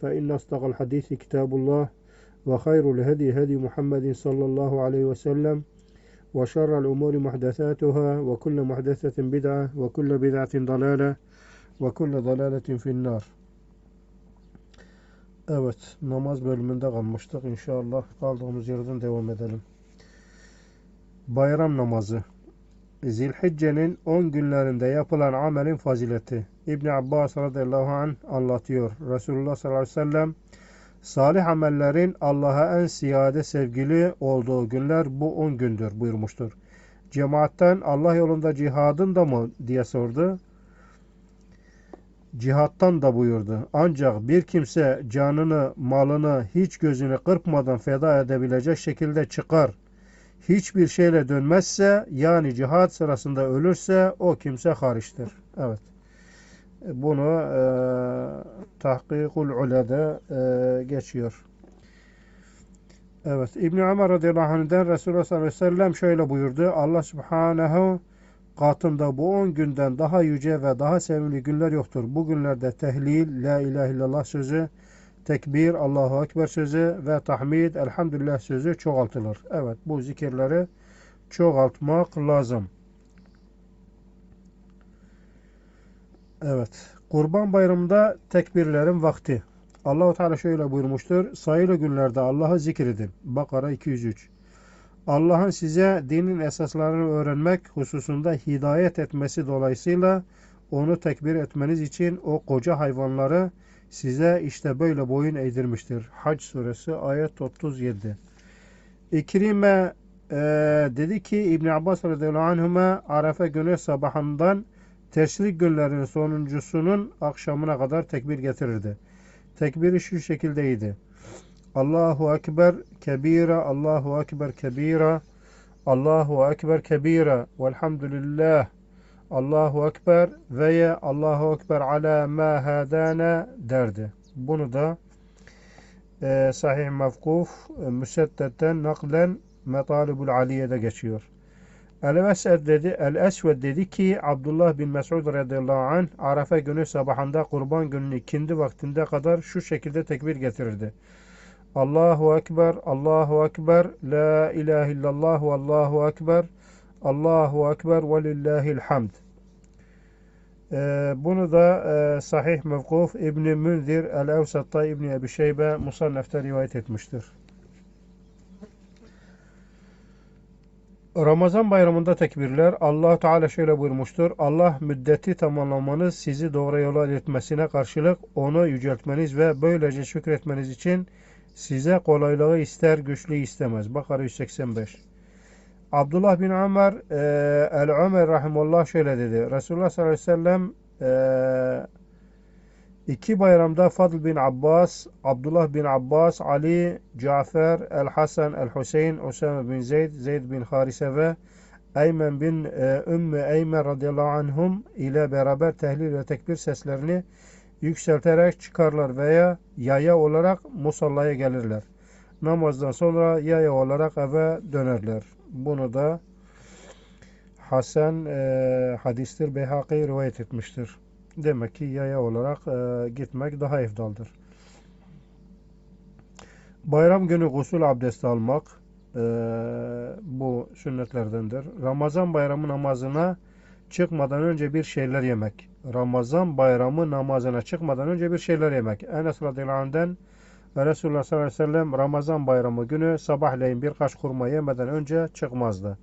فإن أصدق الحديث كتاب الله وخير الهدي هدي محمد صلى الله عليه وسلم وشر الأمور محدثاتها وكل محدثة بدعة وكل بدعة ضلالة وكل ضلالة في النار Evet, namaz bölümünde kalmıştık. İnşallah kaldığımız yerden devam edelim. Bayram namazı. Zilhicce'nin 10 günlerinde yapılan amelin fazileti. İbn Abbas radıyallahu anh anlatıyor. Resulullah sallallahu aleyhi ve sellem salih amellerin Allah'a en ziyade sevgili olduğu günler bu 10 gündür buyurmuştur. Cemaatten Allah yolunda cihadın da mı diye sordu. Cihattan da buyurdu. Ancak bir kimse canını, malını hiç gözünü kırpmadan feda edebilecek şekilde çıkar hiçbir şeyle dönmezse yani cihat sırasında ölürse o kimse hariçtir. Evet. Bunu e, Tahkikul Ula'da e, geçiyor. Evet. İbn Ömer radıyallahu anh'den Resulullah sallallahu aleyhi ve sellem şöyle buyurdu. Allah subhanehu katında bu 10 günden daha yüce ve daha sevimli günler yoktur. Bu günlerde tehlil, la ilahe illallah sözü, tekbir, Allahu Ekber sözü ve tahmid, elhamdülillah sözü çoğaltılır. Evet bu zikirleri çoğaltmak lazım. Evet. Kurban bayramında tekbirlerin vakti. Allahu Teala şöyle buyurmuştur. Sayılı günlerde Allah'ı zikredin. Bakara 203. Allah'ın size dinin esaslarını öğrenmek hususunda hidayet etmesi dolayısıyla onu tekbir etmeniz için o koca hayvanları size işte böyle boyun eğdirmiştir. Hac suresi ayet 37. İkrime e, dedi ki İbn Abbas radıyallahu anhuma Arafa günü sabahından teşrik günlerinin sonuncusunun akşamına kadar tekbir getirirdi. Tekbiri şu şekildeydi. Allahu Ekber kebira, Allahu Ekber kebira, Allahu Ekber kebira, velhamdülillah, Allahu Ekber veya Allahu Ekber ala ma hadana derdi. Bunu da e, sahih mevkuf e, müseddetten naklen metalibul aliyede geçiyor. El-Esved dedi, El-Esved dedi ki Abdullah bin Mesud radıyallahu anh Arafa günü sabahında kurban gününün ikindi vaktinde kadar şu şekilde tekbir getirirdi. Allahu Ekber, Allahu Ekber, La ilahe illallah Allahu Ekber, Allahu Ekber ve lillahil hamd. Ee, bunu da e, sahih mevkuf İbni Münzir El-Evsat'ta İbni Ebi Şeybe Musannef'te rivayet etmiştir. Ramazan bayramında tekbirler allah Teala şöyle buyurmuştur. Allah müddeti tamamlamanız sizi doğru yola iletmesine karşılık onu yüceltmeniz ve böylece şükretmeniz için size kolaylığı ister güçlü istemez. Bakara 185 Abdullah bin Ömer e, El-Ömer Rahimullah şöyle dedi. Resulullah sallallahu aleyhi ve sellem e, iki bayramda Fadl bin Abbas, Abdullah bin Abbas, Ali, Cafer, El-Hasan, El-Hüseyin, Usame bin Zeyd, Zeyd bin Harise ve Eymen bin e, Ümmü Eymen radıyallahu anhum ile beraber tehlil ve tekbir seslerini yükselterek çıkarlar veya yaya olarak musallaya gelirler. Namazdan sonra yaya olarak eve dönerler. Bunu da Hasan e, hadistir Beyhaki rivayet etmiştir. Demek ki yaya olarak e, gitmek daha efdaldır. Bayram günü gusül abdesti almak e, bu sünnetlerdendir. Ramazan bayramı namazına çıkmadan önce bir şeyler yemek. Ramazan bayramı namazına çıkmadan önce bir şeyler yemek. Enes radıyallahu anh'den Ve Resulullah sallallahu aleyhi ve sellem Ramazan bayramı günü sabahleyin birkaç kurma yemeden önce çıkmazdı.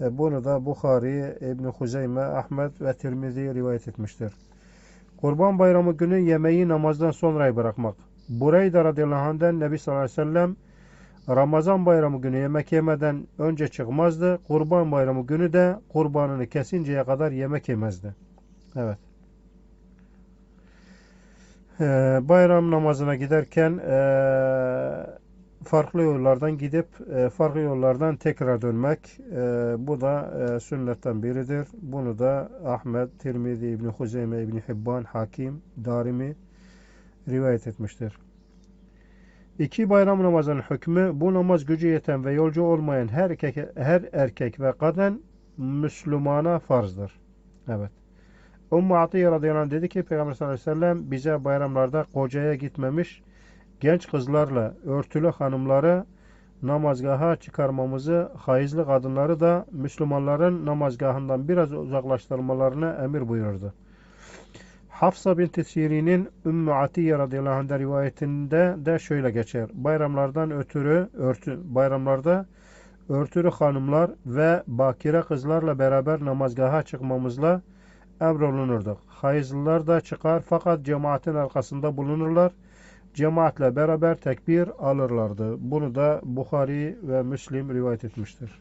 E, bunu da Bukhari, İbn Huzeyme, Ahmet ve Tirmizi rivayet etmiştir. Kurban bayramı günü yemeği namazdan sonra bırakmak. Bureyde radıyallahu anh'den Nebi sallallahu aleyhi ve sellem Ramazan bayramı günü yemek yemeden önce çıkmazdı. Kurban bayramı günü de kurbanını kesinceye kadar yemek yemezdi. Evet. Ee, bayram namazına giderken ee, farklı yollardan gidip e, farklı yollardan tekrar dönmek bu da sünnetten biridir. Bunu da Ahmet, Tirmizi, İbn Huzeyme, İbn Hibban, Hakim, Darimi rivayet etmiştir. İki bayram namazının hükmü bu namaz gücü yeten ve yolcu olmayan her erkek, her erkek ve kadın Müslümana farzdır. Evet. Ummu Atiye radıyallahu anh dedi ki Peygamber sallallahu aleyhi ve sellem bize bayramlarda kocaya gitmemiş genç kızlarla örtülü hanımları namazgaha çıkarmamızı, hayızlı kadınları da Müslümanların namazgahından biraz uzaklaştırmalarını emir buyurdu. Hafsa binti Siri'nin Ümmü Atiye radıyallahu anh rivayetinde de şöyle geçer. Bayramlardan ötürü örtü bayramlarda örtülü hanımlar ve bakire kızlarla beraber namazgaha çıkmamızla emrolunurduk. Hayızlılar da çıkar fakat cemaatin arkasında bulunurlar. Cemaatle beraber tekbir alırlardı. Bunu da Bukhari ve Müslim rivayet etmiştir.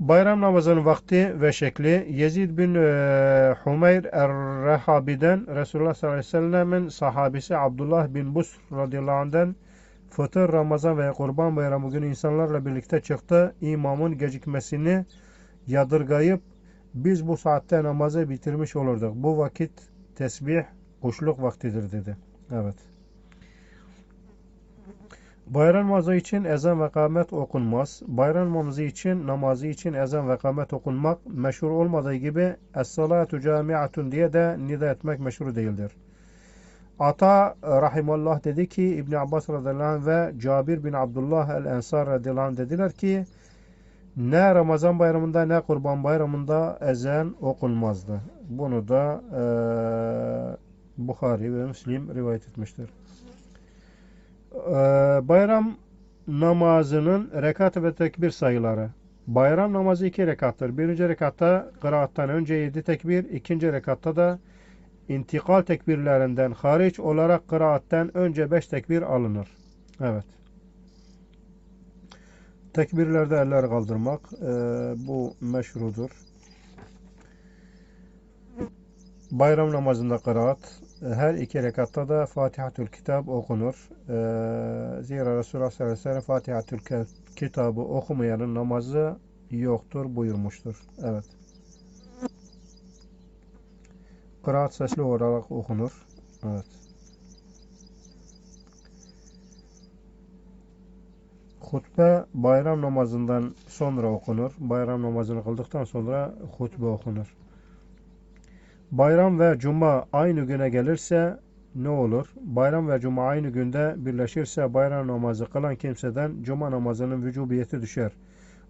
Bayram namazının vakti ve şekli Yezid bin e, Humeyr er-Rehabi'den Resulullah sallallahu aleyhi ve sellemin sahabisi Abdullah bin Busr radıyallahu anh'den Fıtır, Ramazan ve Kurban Bayramı günü insanlarla birlikte çıktı. İmamın gecikmesini yadırgayıp biz bu saatte namazı bitirmiş olurduk. Bu vakit tesbih, kuşluk vaktidir dedi. Evet. Bayram namazı için ezan ve kâmet okunmaz. Bayram namazı için, namazı için ezan ve kâmet okunmak meşhur olmadığı gibi Es-salatu camiatun diye de nida etmek meşhur değildir. Ata rahimallah dedi ki İbn Abbas radıyallahu anh ve Cabir bin Abdullah el-Ensar radıyallahu anh dediler ki ne Ramazan bayramında ne Kurban bayramında ezan okunmazdı. Bunu da e, Bukhari ve Müslim rivayet etmiştir. E, bayram namazının rekat ve tekbir sayıları. Bayram namazı iki rekattır. Birinci rekatta kıraattan önce yedi tekbir, ikinci rekatta da intikal tekbirlerinden hariç olarak kıraatten önce beş tekbir alınır. Evet. Tekbirlerde eller kaldırmak e, bu meşrudur. Bayram namazında kıraat her iki rekatta da Fatihatül Kitab okunur. E, zira Resulullah sallallahu aleyhi ve sellem Fatihatül Kitabı okumayanın namazı yoktur buyurmuştur. Evet. Kıraat sesli olarak okunur. Evet. Hutbe bayram namazından sonra okunur. Bayram namazını kıldıktan sonra hutbe okunur. Bayram ve cuma aynı güne gelirse ne olur? Bayram ve cuma aynı günde birleşirse bayram namazı kılan kimseden cuma namazının vücubiyeti düşer.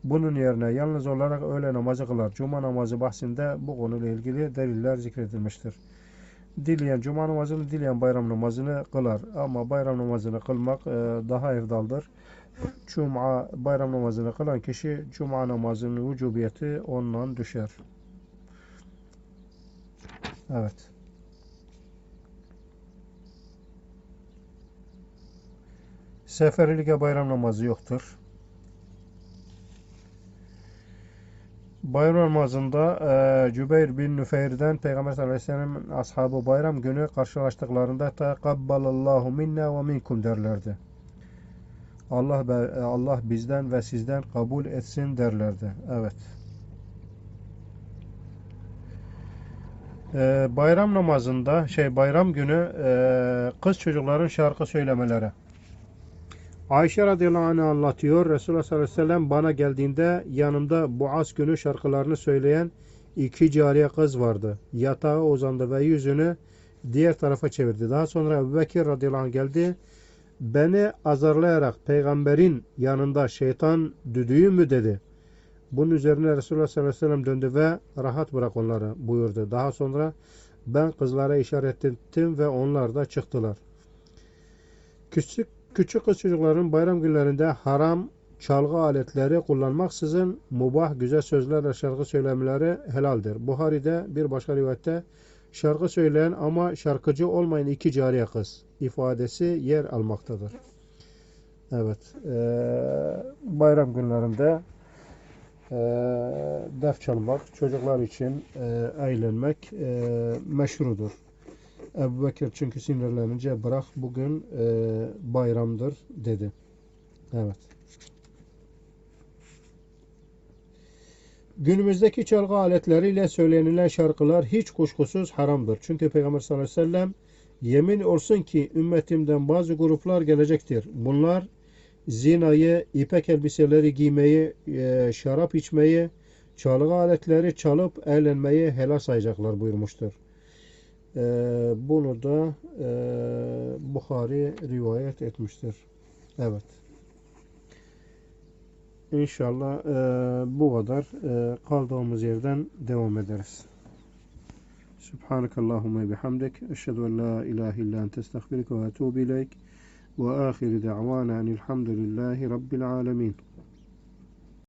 Bunun yerine yalnız olarak öğle namazı kılar. Cuma namazı bahsinde bu konuyla ilgili deliller zikredilmiştir. Dileyen cuma namazını, dileyen bayram namazını kılar. Ama bayram namazını kılmak e, daha evdaldır. Cuma bayram namazını kılan kişi cuma namazının vücubiyeti ondan düşer. Evet. Seferilike bayram namazı yoktur. Bayram namazında e, Cübeyr bin Nüfeyr'den Peygamber sallallahu aleyhi ve sellem ashabı bayram günü karşılaştıklarında tekabbalallahu minna ve minkum derlerdi. Allah Allah bizden ve sizden kabul etsin derlerdi. Evet. Ee, bayram namazında şey bayram günü e, kız çocukların şarkı söylemeleri. Ayşe radıyallahu anh anlatıyor. Resulullah sallallahu aleyhi ve sellem bana geldiğinde yanımda Boğaz günü şarkılarını söyleyen iki cariye kız vardı. Yatağa uzandı ve yüzünü diğer tarafa çevirdi. Daha sonra Ebu Bekir radıyallahu anh geldi. Beni azarlayarak peygamberin yanında şeytan düdüğü mü dedi. Bunun üzerine Resulullah sallallahu aleyhi ve sellem döndü ve rahat bırak onları buyurdu. Daha sonra ben kızlara işaret ettim ve onlar da çıktılar. Küçük küçük kız çocukların bayram günlerinde haram çalgı aletleri kullanmaksızın mubah güzel sözlerle şarkı söylemeleri helaldir. Buhari'de bir başka rivayette şarkı söyleyen ama şarkıcı olmayan iki cariye kız ifadesi yer almaktadır. Evet. eee, bayram günlerinde eee def çalmak, çocuklar için eee, eğlenmek eee, meşrudur. Ebu Bekir çünkü sinirlenince bırak bugün eee, bayramdır dedi. Evet. Günümüzdeki çalgı aletleriyle söylenilen şarkılar hiç kuşkusuz haramdır. Çünkü Peygamber sallallahu aleyhi ve sellem yemin olsun ki ümmetimden bazı gruplar gelecektir. Bunlar zinayı, ipek elbiseleri giymeyi, e, şarap içmeyi, çalgı aletleri çalıp eğlenmeyi helal sayacaklar buyurmuştur. E, bunu da e, Bukhari rivayet etmiştir. Evet. İnşallah e, bu kadar e, kaldığımız yerden devam ederiz. سبحانك اللهم وبحمدك أشهد أن لا إله إلا أنت أستغفرك وأتوب إليك وآخر دعوانا أن الحمد لله رب العالمين.